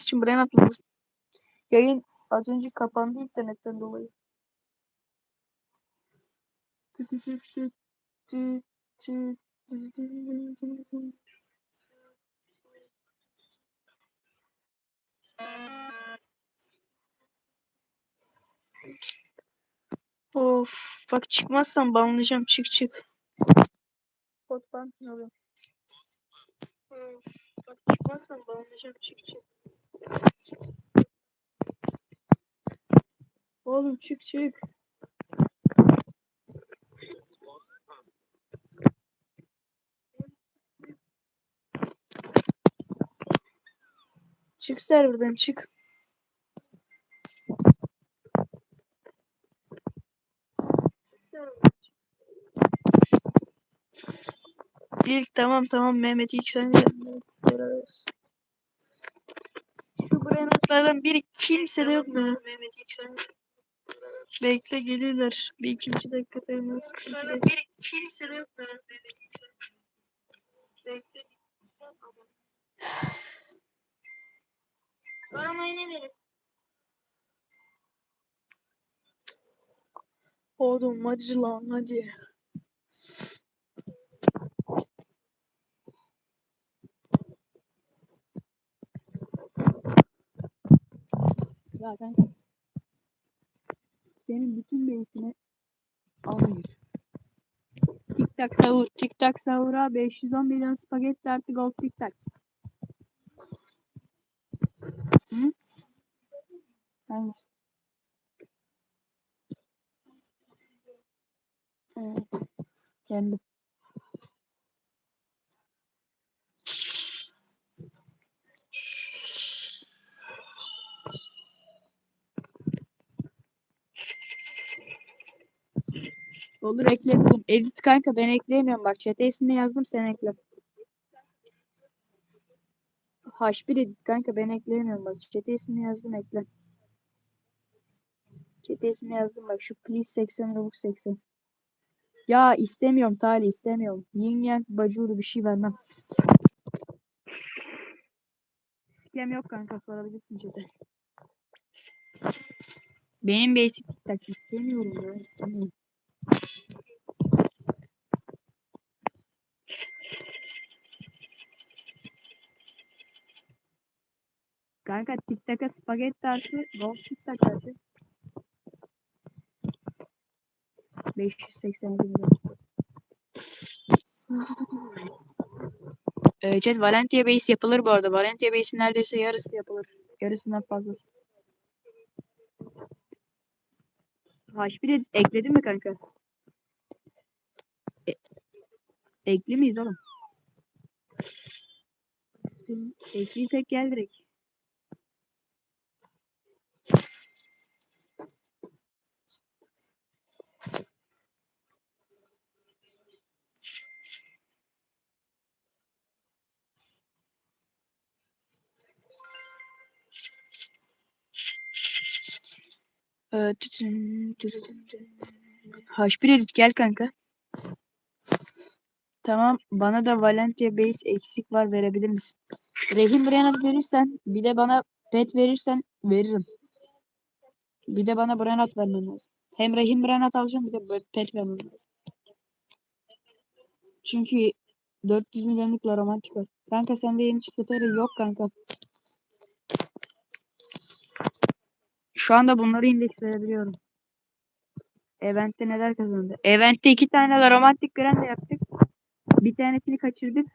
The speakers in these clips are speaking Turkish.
için buraya atmamız. Yayın az önce kapandı internetten dolayı. Of bak çıkmazsam banlayacağım çık çık. Bot ban ne? Of, bak çıkmazsam banlayacağım çık çık. Oğlum çık çık. Çık serverden çık. İlk tamam tamam Mehmet ilk sen. Evet, beraberiz. Şu brainotlardan biri kimse de yok mu? Bekle gelirler. Bir iki üç dakika dayanıyor. Biri kimse de yok mu? Bekle. Aramayı ne verir? Oğlum hadi lan hadi. Kanka. Senin bütün beysini alıyor. Tik tak sahur. Tik tak sahura 510 milyon spagetti artı gold tik tak. Hı? Ee, kendim. Olur ekleyebilirim. Edit kanka ben ekleyemiyorum bak. Chat'e ismini yazdım sen ekle. H1 edit kanka ben ekleyemiyorum bak. Chat'e ismini yazdım ekle. Chat'e ismini yazdım bak. Şu please 80 robux 80. Ya istemiyorum Tali istemiyorum. Yin yang bacuru bir şey vermem. Sikem yok kanka sorabilirsin chat'e. Benim basic tak istemiyorum ya istemiyorum. Kanka TikTok'a spagetti artı Gold TikTok artı 587 milyon. Ee, chat Valentia Base yapılır bu arada. Valentia Base'in neredeyse yarısı yapılır. Yarısından fazlası. H1'e ekledin mi kanka? E, ekli miyiz oğlum? Ekliysek gel direkt. H1 edit gel kanka. Tamam bana da Valentia Base eksik var verebilir misin? Rehin Brennat verirsen bir de bana pet verirsen veririm. Bir de bana Brennat vermen lazım. Hem Rehin Brennat alacağım bir de pet vermem lazım. Çünkü 400 milyonlukla romantik var. Kanka sende yeni çıktıları yok kanka. Şu anda bunları indeks verebiliyorum. Event'te neler kazandı? Event'te iki tane romantik grande yaptık. Bir tanesini kaçırdık.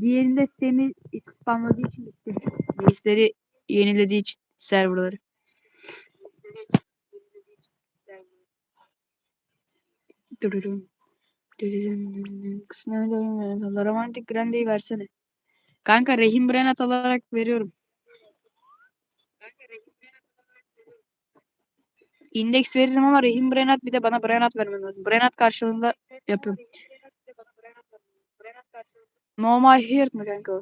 Diğerinde Semi spamladığı için bitti. Base'leri yenilediği için serverları. Dururum. Kısına. Romantik Grande'yi versene. Kanka Rehin Brennat alarak veriyorum. İndeks veririm ama Rehin Brennat bir de bana Brennat vermen lazım. Brennat karşılığında yapıyorum. No My Heart mı kanka?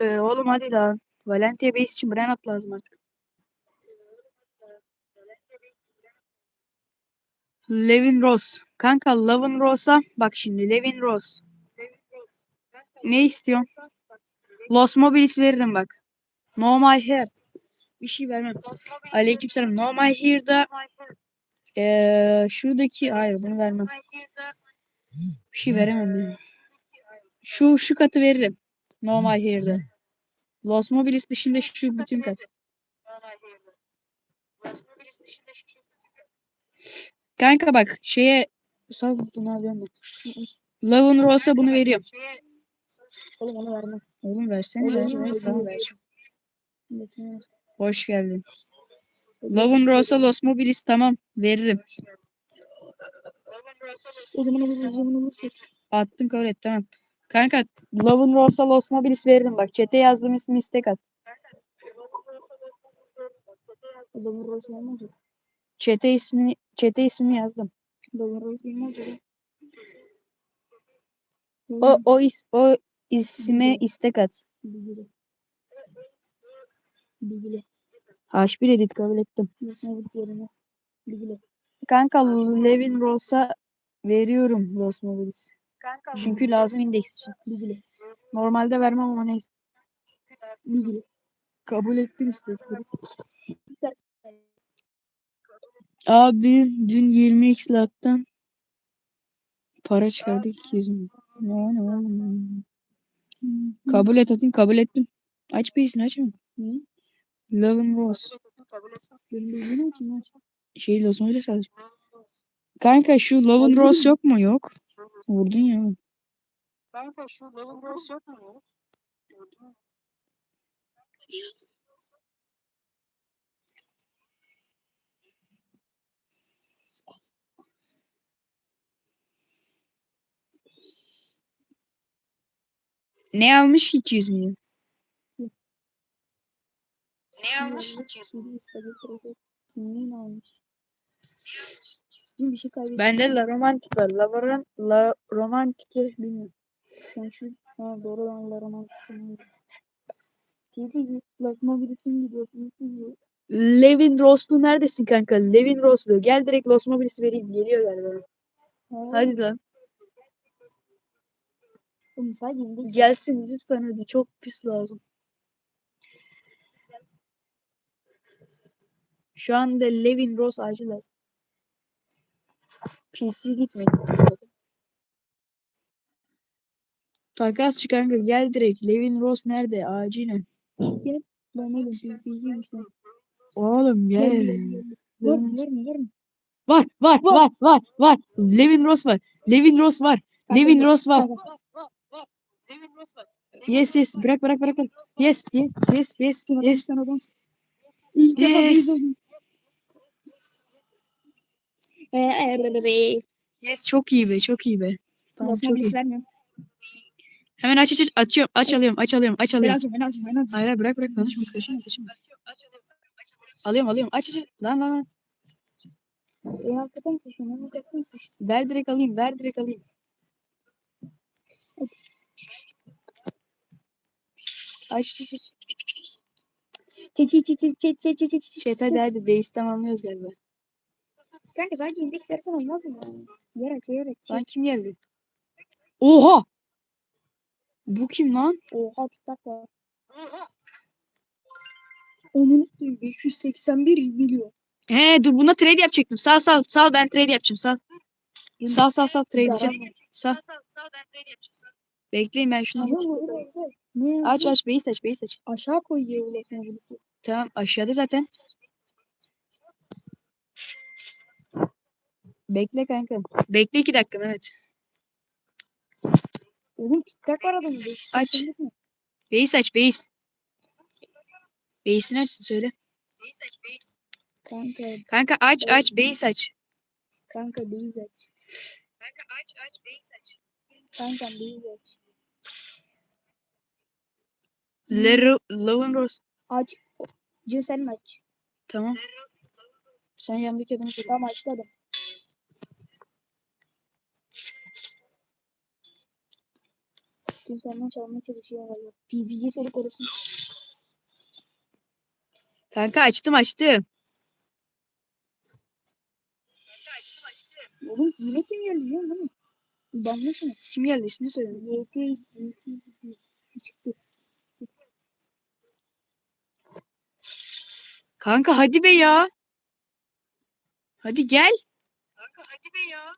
Ee, oğlum hadi lan. Valentia Base için Brennat lazım artık. Levin Rose. Kanka Levin Rose'a bak şimdi Levin Rose. Ne istiyorsun? Los Mobilis veririm bak. No My Hair. Bir şey vermem. Aleykümselam. No My Hair'da eee şuradaki hayır bunu vermem. Bir şey veremem ya. Şu şu katı veririm. No My Hair'da. Los Mobilis dışında şu bütün kat. Kanka bak şeye sal bunu alıyorum. Love Rose'a bunu veriyorum. Oğlum onu vermem. Oğlum versene. Oğlum, ya. Oğlum, ver. Hoş geldin. Lovun Rosa Los Mobilis tamam veririm. Attım kabul et tamam. Kanka Lovun Rosa Los Mobilis veririm bak. Çete yazdım ismi istek at. Lovun Rosa olmaz Çete ismi çete ismi yazdım. Lovun Rosa olmaz O o is o isme istek at. Bilgili. Bilgili. H1 edit kabul ettim. Bir yerine. Bilgili. Kanka Levin Rose'a veriyorum Los Mobilis. Çünkü lazım indeks için. Bilgili. Normalde vermem ama neyse. Bilgili. Kabul ettim istekleri. Abi dün 20x laktan para çıkardık 200 mi? Ne ne oğlum? Kabul et atayım kabul ettim. Aç bir aç mı? Love Rose. Şey Los Angeles alacağım. Kanka şu Aldın Rose yok mu? Yok. Vurdun ya. Kanka şu Lavın Rose yok mu? Ne almış 200 milyon? Ne almış? Bir istabil trafik. Kimliğini almış. Dün bir şey kaybettim. Bende La Romantik var. La, Ron La Romantik'i bilmiyorum. Sen şu ha doğru lan la romantik. Teyze plasma birisini gidiyor. Levin Rose'lu neredesin kanka? Levin Rose'lu. Gel direkt Los Mobilis'i vereyim. Geliyor galiba. Hadi lan. Sadece indeks. Gelsin lütfen hadi. Çok pis lazım. Şu anda Levin Rose acil lazım. PC gitmedi. Takas kanka gel direkt. Levin Rose nerede? Acilen. Gel. Oğlum bir bilgi misin? Oğlum Gel. Var? Var var var var var. Levin Rose var. Levin Rose var. Levin Rose var. Yes yes. Bırak bırak bırak. Yes yes yes yes yes. İlk defa Yes. çok iyi be çok iyi be. Tamam çok iyi. Hemen aç aç aç açıyorum aç alıyorum aç alıyorum aç alıyorum. alacağım ben alacağım. Hayır bırak bırak konuşma konuşma konuşma. Alıyorum alıyorum aç aç. Lan lan lan. E hakikaten seçtim. Ver direkt alayım ver direkt alayım. Aç aç aç. Çek çek çek çek çek çek çek çek çek. Chat hadi hadi base tamamlıyoruz galiba. Kanka sadece indeks versen olmaz mı? Yer aç yer aç. Lan kim geldi? Oha! Bu kim lan? Oha tutak var. Onun 581 milyon. He dur buna trade yapacaktım. Sal sal sal ben trade yapacağım sal. Sal sal sal trade yapacağım. Sal. Bekleyin ben şunu Ama bu da güzel. Ne? Aç aç B'yi seç B'yi seç. Aşağı koy yerine sonucu. Tamam aşağıda zaten. Bekle kanka. Bekle iki dakika Mehmet. Oğlum tiktak var adamın. Aç. Beis aç beis. Beisini açsın söyle. Beis aç beis. Kanka. Kanka aç beis. aç beis aç. Kanka beis aç. Kanka aç aç beis aç. Kanka beis aç. Lowen Rose. Aç. Cün sen mi aç? Tamam. Sen yanındaki adamı söyle. Tamam açtı adam. Cün senden çalmaya çalışıyor galiba. PPG seni korusun. Kanka açtım açtım. Oğlum yine kim geldi biliyor musun? Banlı şunu. Kim geldi ismini söyle. YT çıktı. Kanka hadi be ya. Hadi gel. Kanka hadi be ya.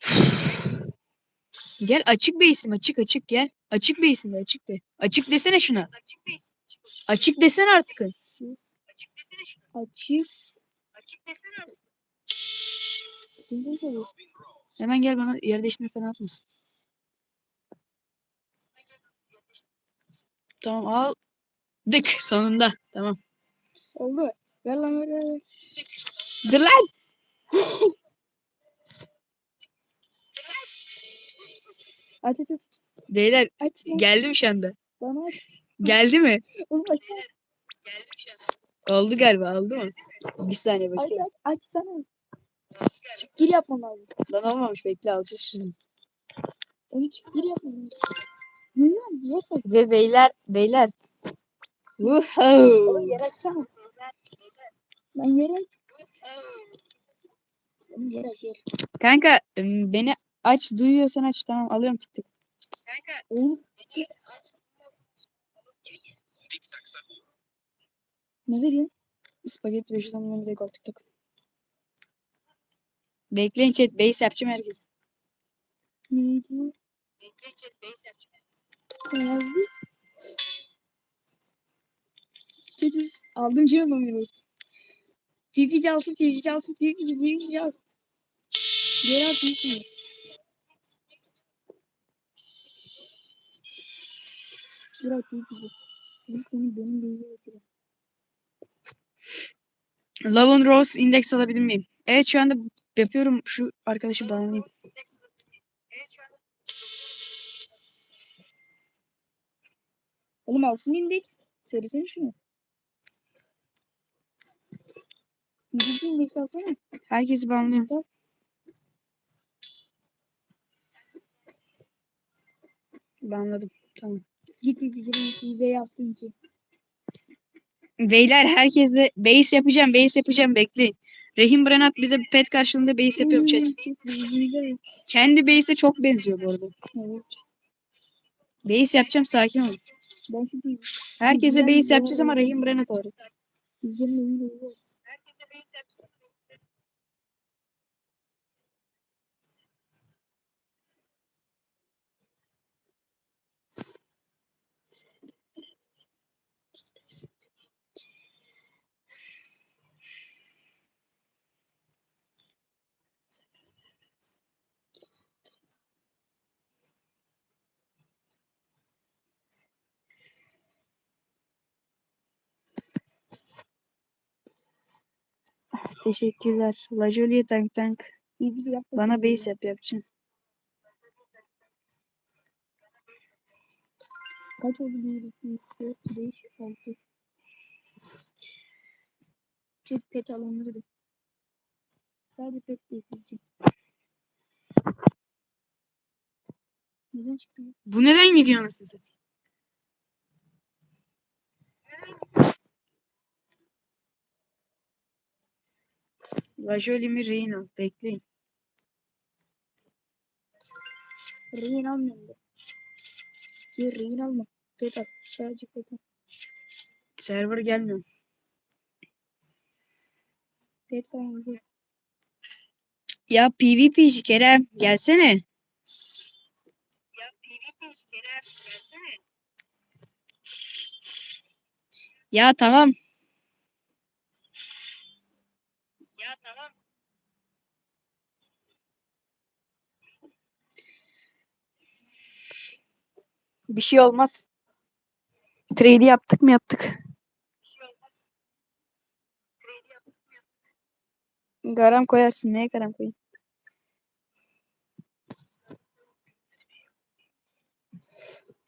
Gel açık bir isim açık açık gel. Açık bir isim açık de. Açık desene şuna. Açık bir isim. Açık desene artık. Açık desene şuna. Açık. Açık desene artık. Hemen gel bana yer değiştirme falan atmasın. Tamam al. Dık sonunda. Tamam. Oldu. Ver lan ver ver. Dur lan. Aç aç aç. Beyler Aç lan. geldim şu anda. Bana aç. Geldi mi? Oğlum aç. Oldu galiba oldu mu? Bir saniye Aç bekle. aç. Aç sana. Çık gir yapmam lazım. Lan olmamış bekle alacağız şunu. Onu çık gir yapmam lazım. Ve beyler beyler. Oğlum Woohoo. yer açsana. Lan yer aç. Oğlum yer aç yer. Kanka beni aç duyuyorsan aç tamam alıyorum tık Oğlum. Ne veriyor? Spagetti 500 bir de gol tık Bekleyin chat base yapacağım herkes. Neydi? Bekleyin chat base yapacağım. Ne yazdı? Dedi. Aldım canım numarayı. Pipi çalsın, pipi çalsın, pipi pipi çalsın. Geri at pipi. Bırak pipi. Biz seni benim beyze götürüyorum. Love and Rose index alabilir miyim? Evet şu anda yapıyorum şu arkadaşı bağlayayım. Oğlum alsın indeks. Söylesene şunu. Birinci indeks alsana. Herkesi bağlıyorum. Al. Bağladım. Tamam. Git izleyicilerin eBay yaptığın için. Beyler herkesle base yapacağım base yapacağım bekleyin. Rehim Brenat bize pet karşılığında base yapıyorum chat. Evet. Kendi base'e çok benziyor bu arada. Evet. Base yapacağım sakin bir Herkese base yapacağız ama Rahim Brenat olarak. Teşekkürler. La Jolie Tank Tank. Bana base yap yapacağım. Kaç oldu? 1, 2, 3, 4, 5, 6. Çek pet alanları da. Sadece pet değil. Neden çıktı bu? Bu neden gidiyor anasını satayım? La Jolie mi Reynolds? Bekleyin. Rehin almıyorum da. Yok rehin alma. Pet al. Sadece pet al. Server gelmiyor. Pet al. Ya PvP'ci Kerem gelsene. Ya PvP'ci Kerem gelsene. Ya tamam. Ya tamam. Bir şey olmaz. Trade yaptık mı yaptık. Garam koyarsın. Neye garam koyayım?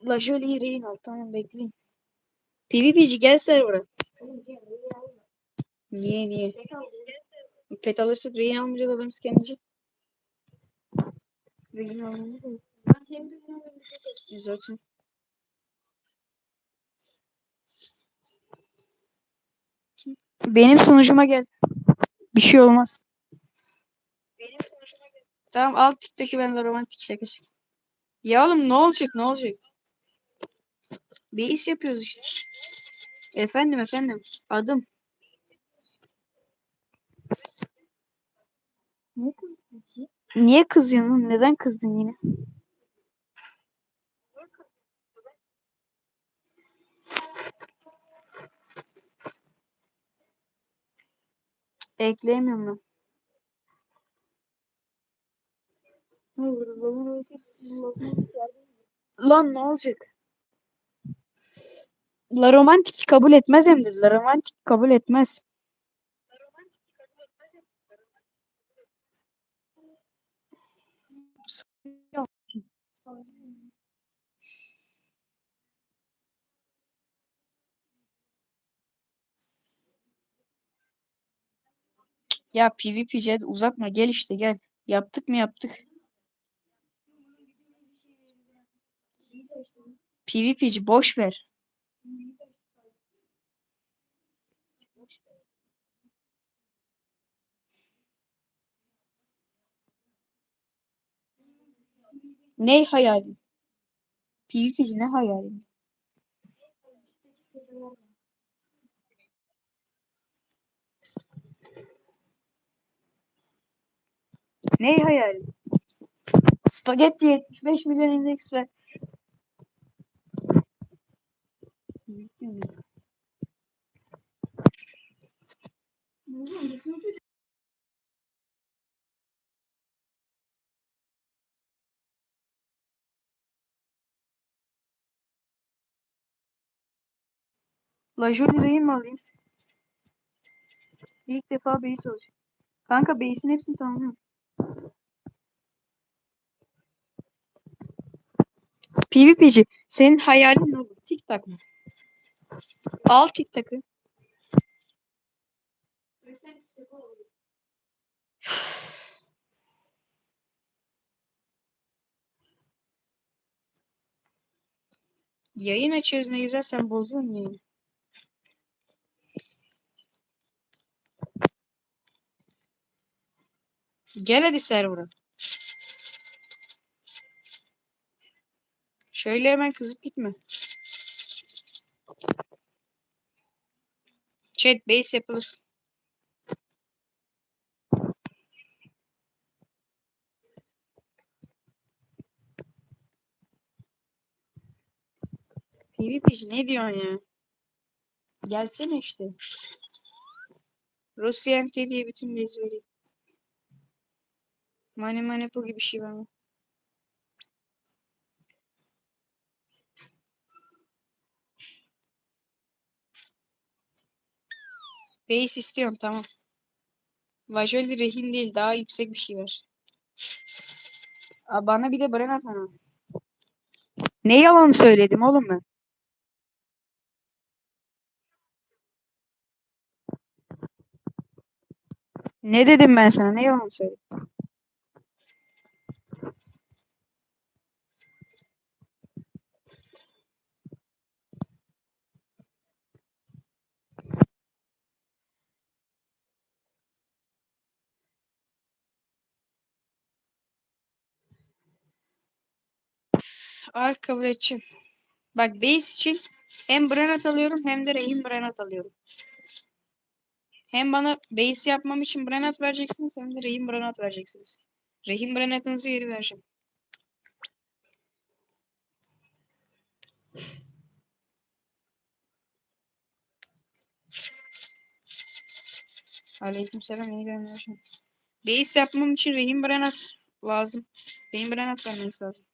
La Jolie Reynolds. Tamam bekleyin. PvP'ci gel server'a. Niye niye? Pet almayacak adamız kendisi. Rehin almayacak. Zaten. Benim sonucuma gel. Bir şey olmaz. Benim sonucuma gel. Tamam alt tikteki ben de romantik şakası. Ya oğlum ne olacak ne olacak? Bir iş yapıyoruz işte. Efendim efendim. Adım. Niye kızıyorsun? oğlum? Neden kızdın yine? Ekleyemiyorum lan. Ne olur Allah'ın öylesi. Lan ne olacak? La romantik kabul etmez hem de. La romantik kabul etmez. Ya PvP Jet uzatma gel işte gel. Yaptık mı yaptık. PvP'ci boş ver. Ne hayalin? PvP'ci ne hayalin? Ne hayalin? Spagetti 75 milyon indeks ver. La Jolie'yi mi alayım? İlk defa base olacak. Kanka base'in hepsini tanımıyorum. PvP'ci senin hayalin ne olur? TikTok mı? Al TikTok'ı. Yayın açıyoruz ne güzel sen bozuyorsun yayını. Gel hadi server'a. Şöyle hemen kızıp gitme. Chat base yapılır. PvP'ci ne diyorsun ya? Gelsene işte. Rusya MT diye bütün base vereyim. Mani mani bu gibi bir şey var mı? Base istiyorum tamam. Vajoli rehin değil daha yüksek bir şey var. Aa, bana bir de Brenner falan. Ne yalan söyledim oğlum ben? Ne dedim ben sana? Ne yalan söyledim? Ar kabul edeceğim. Bak base için hem Brenat alıyorum hem de Rehin Brenat alıyorum. Hem bana base yapmam için Brenat vereceksiniz hem de Rehin Brenat vereceksiniz. Rehin Brenat'ınızı geri vereceğim. Aleykümselam yeni gelmiş. Base yapmam için Rehin Brenat lazım. Rehin Brenat vermeniz lazım.